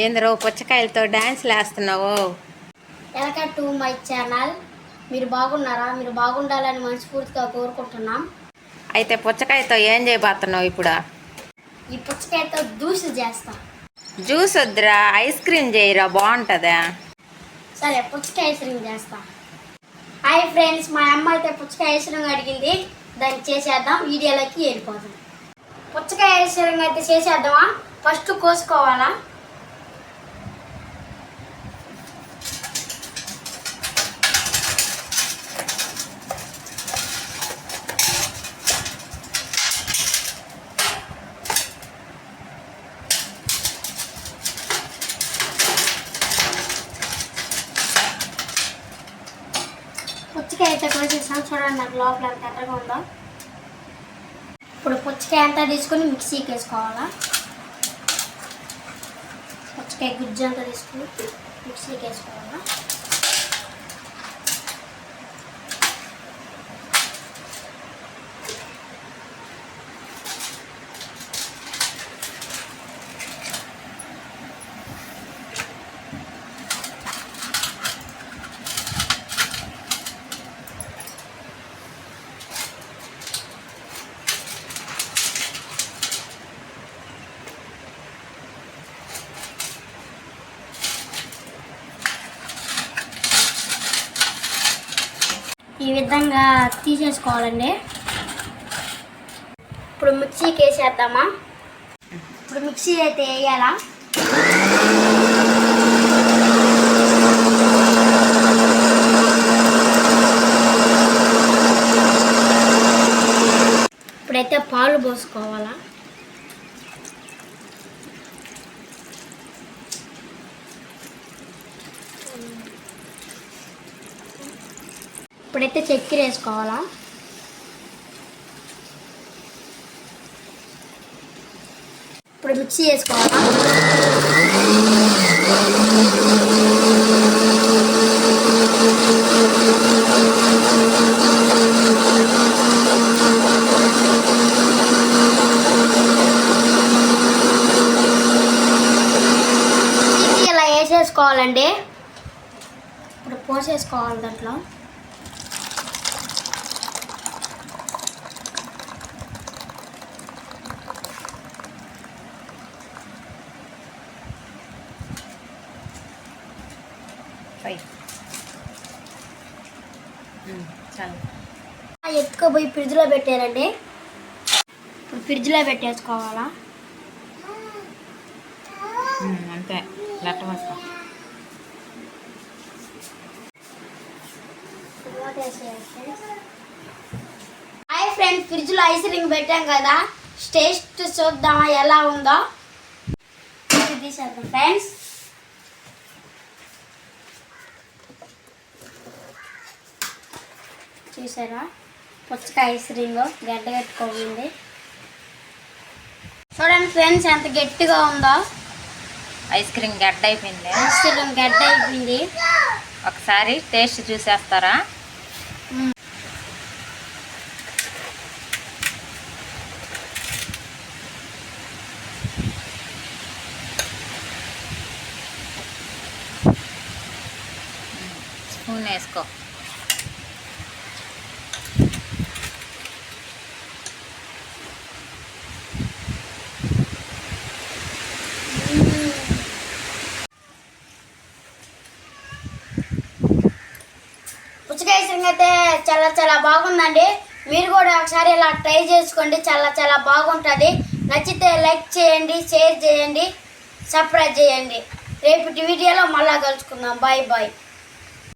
ఏంద్రో పుచ్చకాయలతో డాన్స్లు వేస్తున్నావు welcome to my channel. మీరు బాగున్నారా? మీరు బాగుండాలని మనస్ఫూర్తిగా కోరుకుంటున్నాం. అయితే పుచ్చకాయతో ఏం చేయబోతున్నావు ఇప్పుడు? ఈ పుచ్చకాయతో దూసి చేస్తాం. జ్యూస్ వద్దురా ఐస్ క్రీమ్ చేయరా బాగుంటుందా? సరే పుచ్చకాయ ఐస్క్రీమ్ చేస్తా. హాయ్ ఫ్రెండ్స్ మా అమ్మ అయితే పుచ్చకాయ ఐస్క్రీమ్ అడిగింది. దాన్ని చేసేద్దాం వీడియోలోకి వెళ్ళిపోదాం. పుచ్చకాయ ఐస్క్రీమ్ అయితే చేసేద్దామా? ఫస్ట్ కోసుకోవాలా? పుచ్చకాయ అయితే కోసేసాం చూడండి నాకు లోపల ఎంత ఎర్రగా ఉందో. ఇప్పుడు పుచ్చకాయ అంతా తీసుకొని మిక్సీకి వేసుకోవాలా? పుచ్చకాయ గుజ్జు అంతా తీసుకొని మిక్సీకి వేసుకోవాలా? ఈ విధంగా తీసేసుకోవాలండి. ఇప్పుడు మిక్సీకి వేసేద్దామా ఇప్పుడు మిక్సీ అయితే వేయాలా? ఇప్పుడైతే పాలు పోసుకోవాలా? ఇప్పుడైతే చక్కెర వేసుకోవాలా ఇప్పుడు మిక్సీ వేసుకోవాలా? మిక్సీ ఇలా వేసేసుకోవాలండి? ఇప్పుడు పోసేసుకోవాలి దాంట్లో. చాలు. ఎక్కువ పోయి ఫ్రిడ్జ్లో పెట్టారండి. ఇప్పుడు ఫ్రిడ్జ్లో పెట్టేసుకోవాలా? అంతే. లెట్ట వస్తా. హాయ్ ఫ్రెండ్స్ ఫ్రిడ్జ్లో ఐస్ రింగ్ పెట్టాం కదా. టేస్ట్ చూద్దామా ఎలా ఉందో? తీసేద్దాం. ఫ్రెండ్స్ చూసారా? పుచ్చకాయ ఐస్ రింగ్ గడ్డ కట్టుకోయింది చూడండి ఫ్రెండ్స్ ఎంత గట్టిగా ఉందో. ఐస్ క్రీమ్ గడ్డ అయిపోయింది. ఐస్ రింగ్ గడ్డ అయిపోయింది. ఒకసారి టేస్ట్ చూసేస్తారా? స్పూన్ వేసుకో. డ్రెస్సింగ్ అయితే చాలా చాలా బాగుందండి. మీరు కూడా ఒకసారి ఇలా ట్రై చేసుకోండి. చాలా చాలా బాగుంటుంది. నచ్చితే లైక్ చేయండి షేర్ చేయండి సబ్స్క్రైబ్ చేయండి. రేపటి వీడియోలో మళ్ళా కలుసుకుందాం. Bye bye.